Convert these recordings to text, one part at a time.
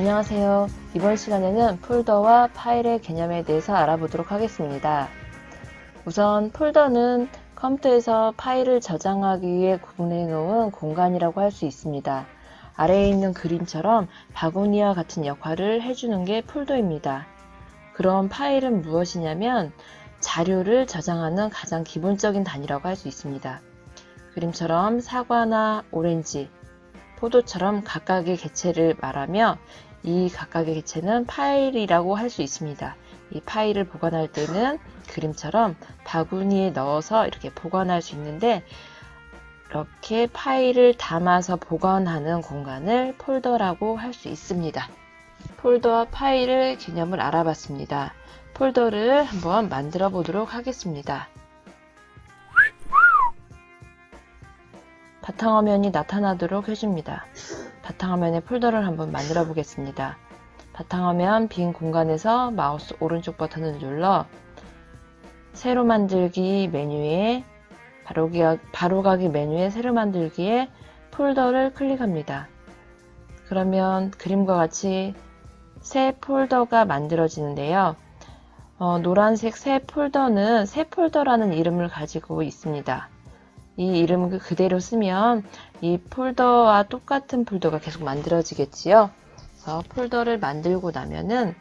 안녕하세요. 이번 시간에는 폴더와 파일의 개념에 대해서 알아보도록 하겠습니다. 우선 폴더는 컴퓨터에서 파일을 저장하기 위해 구분해 놓은 공간이라고 할 수 있습니다. 아래에 있는 그림처럼 바구니와 같은 역할을 해주는 게 폴더입니다. 그럼 파일은 무엇이냐면 자료를 저장하는 가장 기본적인 단위라고 할 수 있습니다. 그림처럼 사과나 오렌지, 포도처럼 각각의 개체를 말하며 이 각각의 개체는 파일이라고 할 수 있습니다. 이 파일을 보관할 때는 그림처럼 바구니에 넣어서 이렇게 보관할 수 있는데 이렇게 파일을 담아서 보관하는 공간을 폴더라고 할 수 있습니다. 폴더와 파일의 개념을 알아봤습니다. 폴더를 한번 만들어 보도록 하겠습니다. 바탕화면이 나타나도록 해줍니다. 바탕화면에 폴더를 한번 만들어 보겠습니다. 바탕화면 빈 공간에서 마우스 오른쪽 버튼을 눌러 새로 만들기 메뉴에 바로가기 메뉴에 새로 만들기에 폴더를 클릭합니다. 그러면 그림과 같이 새 폴더가 만들어지는데요. 어, 노란색 새 폴더는 새 폴더라는 이름을 가지고 있습니다. 이 이름을 그대로 쓰면 이 폴더와 똑같은 폴더가 계속 만들어지겠지요. 그래서 폴더를 만들고 나면은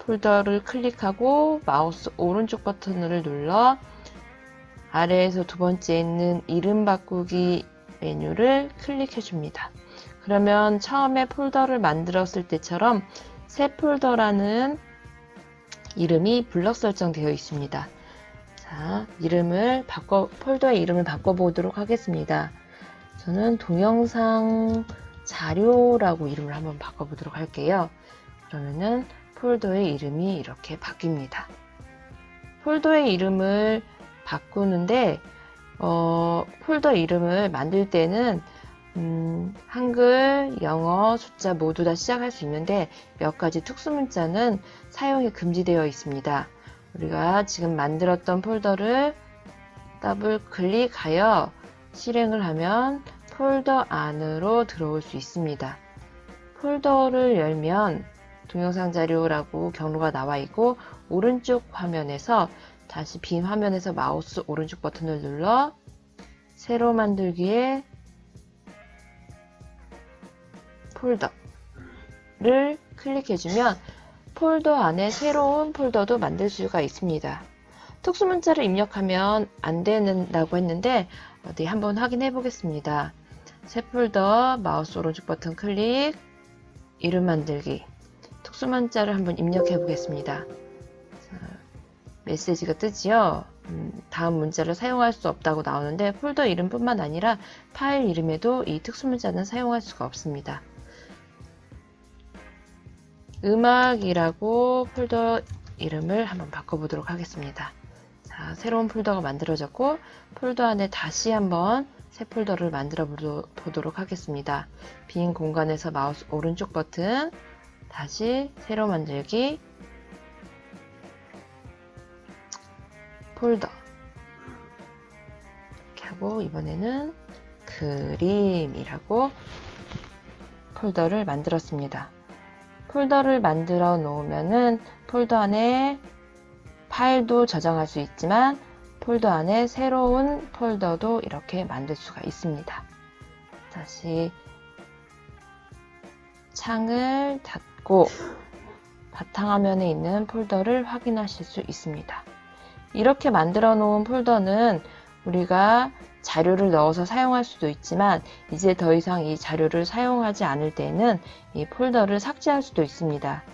폴더를 클릭하고 마우스 오른쪽 버튼을 눌러 아래에서 두 번째 있는 이름 바꾸기 메뉴를 클릭해 줍니다. 그러면 처음에 폴더를 만들었을 때처럼 새 폴더라는 이름이 블럭 설정되어 있습니다. 자, 이름을 바꿔, 폴더의 이름을 바꿔보도록 하겠습니다. 저는 동영상 자료라고 이름을 한번 바꿔보도록 할게요. 그러면은 폴더의 이름이 이렇게 바뀝니다. 폴더의 이름을 바꾸는데, 어, 폴더 이름을 만들 때는 음, 한글, 영어, 숫자 모두 다 시작할 수 있는데 몇 가지 특수 문자는 사용이 금지되어 있습니다. 우리가 지금 만들었던 폴더를 더블 클릭하여 실행을 하면 폴더 안으로 들어올 수 있습니다. 폴더를 열면 동영상 자료라고 경로가 나와 있고 오른쪽 화면에서 다시 빈 화면에서 마우스 오른쪽 버튼을 눌러 새로 만들기에 폴더를 클릭해주면 폴더 안에 새로운 폴더도 만들 수가 있습니다. 특수문자를 입력하면 안 된다고 했는데 어디 한번 확인해 보겠습니다. 새 폴더 마우스 오른쪽 버튼 클릭 이름 만들기 특수문자를 한번 입력해 보겠습니다. 메시지가 뜨지요. 음, 다음 문자를 사용할 수 없다고 나오는데 폴더 이름뿐만 아니라 파일 이름에도 이 특수문자는 사용할 수가 없습니다. 음악이라고 폴더 이름을 한번 바꿔보도록 하겠습니다. 자, 새로운 폴더가 만들어졌고 폴더 안에 다시 한번 새 폴더를 만들어 보도록 하겠습니다. 빈 공간에서 마우스 오른쪽 버튼 다시 새로 만들기 폴더 이렇게 하고 이번에는 그림이라고 폴더를 만들었습니다. 폴더를 만들어 놓으면은 폴더 안에 파일도 저장할 수 있지만 폴더 안에 새로운 폴더도 이렇게 만들 수가 있습니다. 다시 창을 닫고 바탕화면에 있는 폴더를 확인하실 수 있습니다. 이렇게 만들어 놓은 폴더는 우리가 자료를 넣어서 사용할 수도 있지만 이제 더 이상 이 자료를 사용하지 않을 때는 이 폴더를 삭제할 수도 있습니다.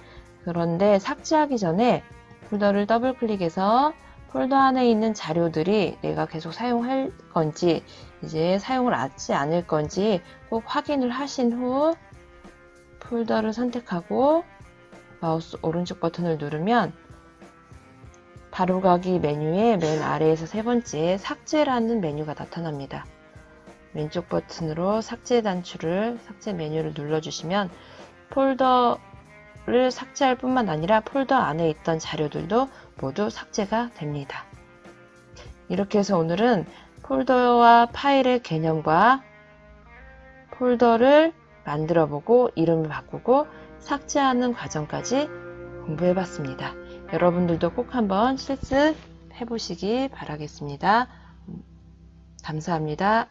그런데 삭제하기 전에 폴더를 더블 클릭해서 폴더 안에 있는 자료들이 내가 계속 사용할 건지 이제 사용을 하지 않을 건지 꼭 확인을 하신 후 폴더를 선택하고 마우스 오른쪽 버튼을 누르면 바로가기 메뉴의 맨 아래에서 세 번째 삭제라는 메뉴가 나타납니다. 왼쪽 버튼으로 삭제 단추를 삭제 메뉴를 눌러주시면 폴더를 삭제할 뿐만 아니라 폴더 안에 있던 자료들도 모두 삭제가 됩니다. 이렇게 해서 오늘은 폴더와 파일의 개념과 폴더를 만들어 보고 이름을 바꾸고 삭제하는 과정까지 공부해 봤습니다. 여러분들도 꼭 한번 실습 해 보시기 바라겠습니다. 감사합니다.